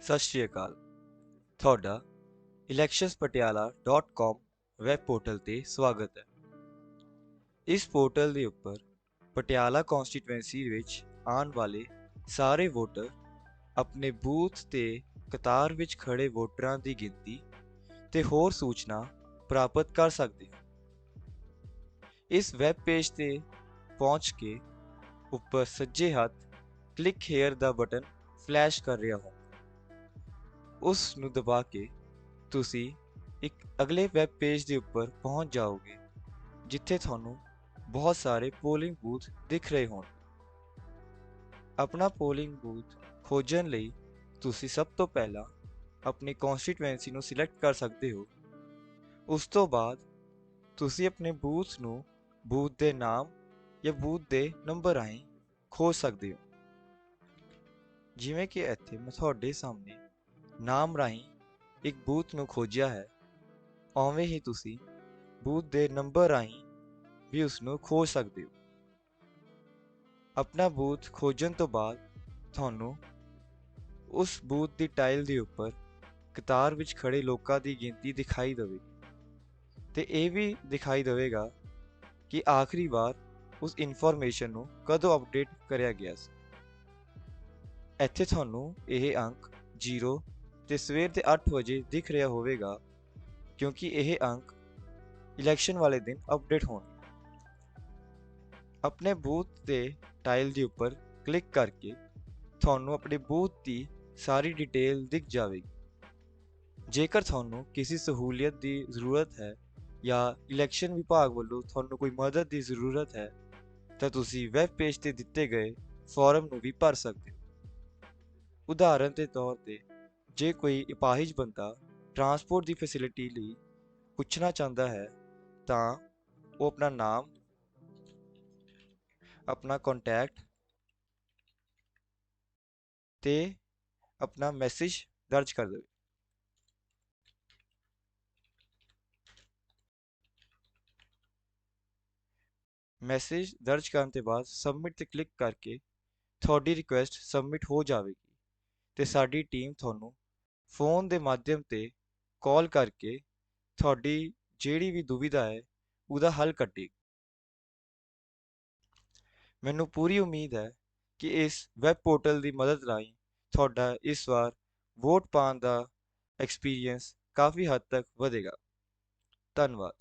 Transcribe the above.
ਸਤਿ ਸ਼੍ਰੀ ਅਕਾਲ। ਤੁਹਾਡਾ electionspatiala.com web portal ਤੇ ਸਵਾਗਤ ਹੈ। ਇਸ ਪੋਰਟਲ ਦੇ ਉੱਪਰ ਪਟਿਆਲਾ ਕਨਸਟੀਟੂਐਂਸੀ ਵਿੱਚ ਆਉਣ ਵਾਲੇ ਸਾਰੇ ਵੋਟਰ ਆਪਣੇ ਬੂਥ ਤੇ ਕਤਾਰ ਵਿੱਚ ਖੜੇ ਵੋਟਰਾਂ ਦੀ ਗਿਣਤੀ ਤੇ ਹੋਰ ਸੂਚਨਾ ਪ੍ਰਾਪਤ ਕਰ ਸਕਦੇ ਹੋ। ਇਸ ਵੈਬ ਪੇਜ ਤੇ ਪਹੁੰਚ ਕੇ ਉੱਪਰ ਸੱਜੇ ਹੱਥ ਕਲਿੱਕ ਹੇਅਰ ਦਾ ਬਟਨ ਫਲੈਸ਼ ਕਰ ਰਿਹਾ ਹੋ। ਉਸ ਨੂੰ ਦਬਾ ਕੇ ਤੁਸੀਂ ਇੱਕ ਅਗਲੇ ਵੈਬ ਪੇਜ ਦੇ ਉੱਪਰ ਪਹੁੰਚ ਜਾਓਗੇ, ਜਿੱਥੇ ਤੁਹਾਨੂੰ ਬਹੁਤ ਸਾਰੇ ਪੋਲਿੰਗ ਬੂਥ ਦਿਖ ਰਹੇ ਹੋਣ। ਆਪਣਾ ਪੋਲਿੰਗ ਬੂਥ ਖੋਜਣ ਲਈ ਤੁਸੀਂ ਸਭ ਤੋਂ ਪਹਿਲਾਂ ਆਪਣੀ ਕਨਸਟੀਟੂਐਂਸੀ ਨੂੰ ਸਿਲੈਕਟ ਕਰ ਸਕਦੇ ਹੋ। ਉਸ ਤੋਂ ਬਾਅਦ ਤੁਸੀਂ ਆਪਣੇ ਬੂਥ ਨੂੰ ਬੂਥ ਦੇ ਨਾਮ ਜਾਂ ਬੂਥ ਦੇ ਨੰਬਰ ਰਾਹੀਂ ਖੋਜ ਸਕਦੇ ਹੋ। ਜਿਵੇਂ ਕਿ ਇੱਥੇ ਮੈਂ ਤੁਹਾਡੇ ਸਾਹਮਣੇ ਨਾਮ ਰਾਹੀਂ ਇੱਕ ਬੂਥ ਨੂੰ ਖੋਜਿਆ ਹੈ। ਉਵੇਂ ਹੀ ਤੁਸੀਂ ਬੂਥ ਦੇ ਨੰਬਰ ਰਾਹੀਂ ਵੀ ਉਸ ਨੂੰ ਖੋਜ ਸਕਦੇ ਹੋ। ਆਪਣਾ ਬੂਥ ਖੋਜਣ ਤੋਂ ਬਾਅਦ ਤੁਹਾਨੂੰ ਉਸ ਬੂਥ ਦੀ ਟਾਈਲ ਦੇ ਉੱਪਰ ਕਤਾਰ ਵਿੱਚ ਖੜੇ ਲੋਕਾਂ ਦੀ ਗਿਣਤੀ ਦਿਖਾਈ ਦੇਵੇਗੀ ਤੇ ਇਹ ਵੀ ਦਿਖਾਈ ਦੇਵੇਗਾ ਕਿ ਆਖਰੀ ਵਾਰ ਉਸ ਇਨਫੋਰਮੇਸ਼ਨ ਨੂੰ ਕਦੋਂ ਅਪਡੇਟ ਕਰਿਆ ਗਿਆ ਸੀ। ਇੱਥੇ ਤੁਹਾਨੂੰ ਇਹ ਅੰਕ 0 ਤੇ ਸਵੇਰ ਦੇ 8 ਵਜੇ ਦਿਖ ਰਿਹਾ ਹੋਵੇਗਾ, ਕਿਉਂਕਿ ਇਹ ਅੰਕ ਇਲੈਕਸ਼ਨ ਵਾਲੇ ਦਿਨ ਅਪਡੇਟ ਹੋਣ। ਆਪਣੇ ਬੂਥ ਦੇ ਟਾਈਲ ਦੇ ਉੱਪਰ ਕਲਿੱਕ ਕਰਕੇ ਤੁਹਾਨੂੰ ਆਪਣੇ ਬੂਥ ਦੀ ਸਾਰੀ ਡਿਟੇਲ ਦਿਖ ਜਾਵੇਗੀ। ਜੇਕਰ ਤੁਹਾਨੂੰ ਕਿਸੇ ਸਹੂਲੀਅਤ ਦੀ ਜ਼ਰੂਰਤ ਹੈ ਜਾਂ ਇਲੈਕਸ਼ਨ ਵਿਭਾਗ ਵੱਲੋਂ ਤੁਹਾਨੂੰ ਕੋਈ ਮਦਦ ਦੀ ਜ਼ਰੂਰਤ ਹੈ, ਤਾਂ ਤੁਸੀਂ ਵੈਬ ਪੇਜ ਤੇ ਦਿੱਤੇ ਗਏ ਫਾਰਮ ਨੂੰ ਵੀ ਭਰ ਸਕਦੇ ਹੋ। ਉਦਾਹਰਨ ਦੇ ਤੌਰ ਤੇ ਜੇ ਕੋਈ ਅਪਾਹਿਜ ਬੰਦਾ ਟਰਾਂਸਪੋਰਟ ਦੀ ਫੈਸਿਲਿਟੀ ਲਈ ਪੁੱਛਣਾ ਚਾਹੁੰਦਾ ਹੈ, ਤਾਂ ਉਹ ਆਪਣਾ ਨਾਮ, ਆਪਣਾ ਕੰਟੈਕਟ ਤੇ ਆਪਣਾ ਮੈਸੇਜ ਦਰਜ ਕਰ ਦੇਵੇ। ਮੈਸੇਜ ਦਰਜ ਕਰਨ ਤੋਂ ਬਾਅਦ ਸਬਮਿਟ ਤੇ ਕਲਿੱਕ ਕਰਕੇ ਤੁਹਾਡੀ ਰਿਕੁਐਸਟ ਸਬਮਿਟ ਹੋ ਜਾਵੇਗੀ ਤੇ ਸਾਡੀ ਟੀਮ ਤੁਹਾਨੂੰ ਫੋਨ ਦੇ ਮਾਧਿਅਮ ਤੇ ਕਾਲ ਕਰਕੇ ਤੁਹਾਡੀ ਜਿਹੜੀ ਵੀ ਦੁਵਿਧਾ ਹੈ, ਉਹਦਾ ਹੱਲ ਕੱਢੇਗੀ ਮੈਨੂੰ ਪੂਰੀ ਉਮੀਦ ਹੈ ਕਿ ਇਸ ਵੈਬ ਪੋਰਟਲ ਦੀ ਮਦਦ ਰਾਹੀਂ ਤੁਹਾਡਾ ਇਸ ਵਾਰ ਵੋਟ ਪਾਉਣ ਦਾ ਐਕਸਪੀਰੀਅੰਸ ਕਾਫੀ ਹੱਦ ਤੱਕ ਵਧੇਗਾ। ਧੰਨਵਾਦ।